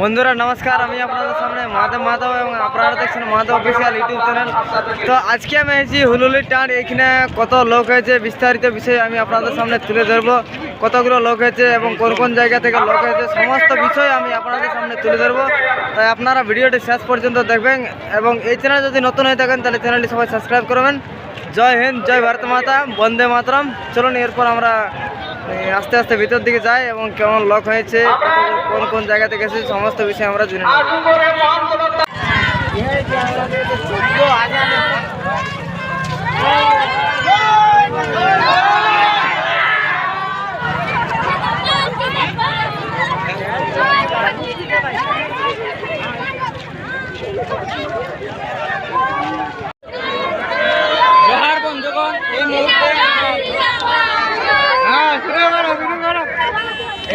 বন্ধুরা, নমস্কার। আমি আপনাদের সামনে মাধব মাধব এবং আপনারা দেখছেন মাধব অফিসিয়াল ইউটিউব চ্যানেল তো আজকে আমি এসেছি হুলুলি টান এখানে কত লোক হয়েছে বিস্তারিত বিষয় আমি আপনাদের সামনে তুলে ধরবো। কতগুলো লোক হয়েছে এবং কোন কোন জায়গা থেকে লোক হয়েছে সমস্ত বিষয় আমি আপনাদের সামনে তুলে ধরবো। তাই আপনারা ভিডিওটি শেষ পর্যন্ত দেখবেন এবং এই চ্যানেল যদি নতুন হয়ে থাকেন, তাহলে চ্যানেলটি সবাই সাবস্ক্রাইব করবেন। জয় হিন্দ, জয় ভারত মাতা, বন্দে মাতরম। চলুন, এরপর আমরা আস্তে আস্তে ভিতর দিকে যায় এবং কেমন লক হয়েছে, কোন কোন জায়গা থেকে এসেছে, সমস্ত বিষয় আমরা জেনে নেব জোহার বন্ধুগণ এই মুহূর্তে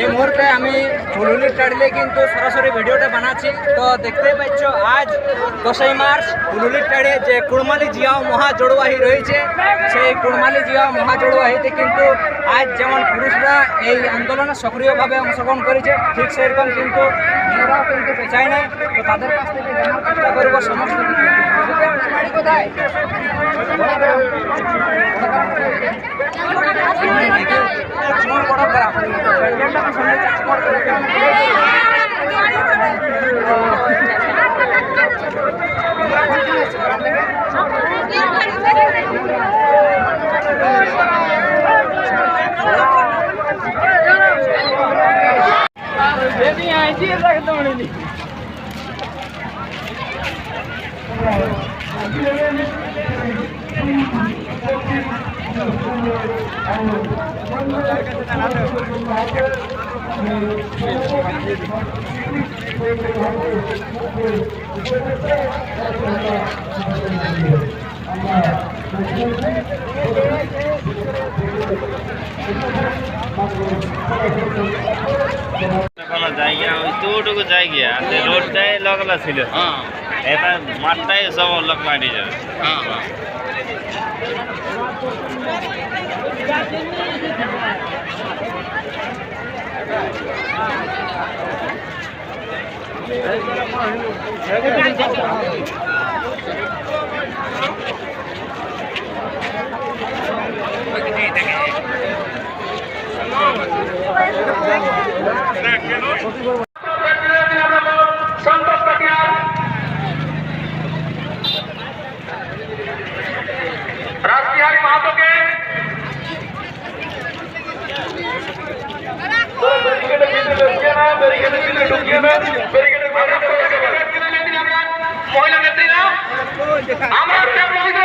এই মুহূর্তে আমি হুলুলির টাড়লে কিন্তু সরাসরি ভিডিওটা বানাচ্ছি। তো দেখতেই পাচ্ছ আজ দশই মার্চ হুলুলির টাড়ে যে কুড়মালি জিয়াও মহাজড়ুয়াহি রয়েছে সেই কুড়মালি জিয়াও মহাজড়ুয়াহিতে কিন্তু আজ যেমন পুরুষরা এই আন্দোলনে সক্রিয়ভাবে অংশগ্রহণ করেছে ঠিক সেরকম কিন্তু মেয়েরাও কিন্তু পেছায় নাই। তো তাদের কাছ থেকে জানার চেষ্টা করব সমস্ত কিছু কোথায়? ¡Vamos! জায়গা ওই তোটুকু জায়গা রোডটাই লগলা ছিল। এটা মাঠটাই সব লোক মারি যাবে। রাসবিহারী মাহাতোকে মহিলা নেত্রীরা আমরা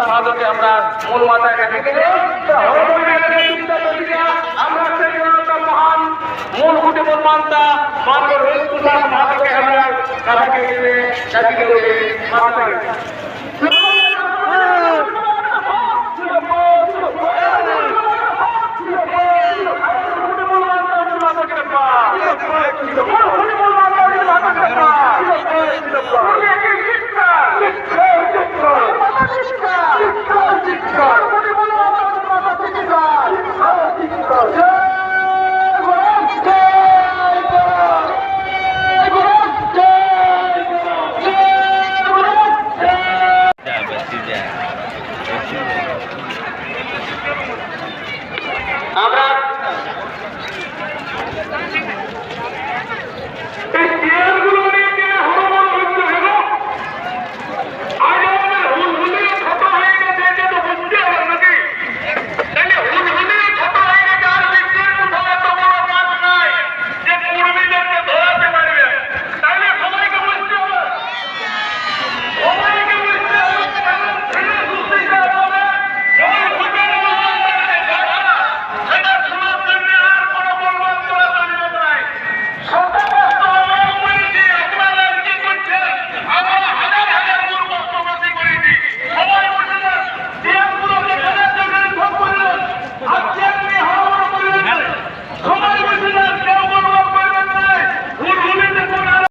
মাহাতোকে আমরা মূল মাথায় রেখে গেলে আমরা মহান মূল কুটি মূলমান্তা মানব রহিমুল্লাহ মাহাতোকে আমরা কাছে গেলে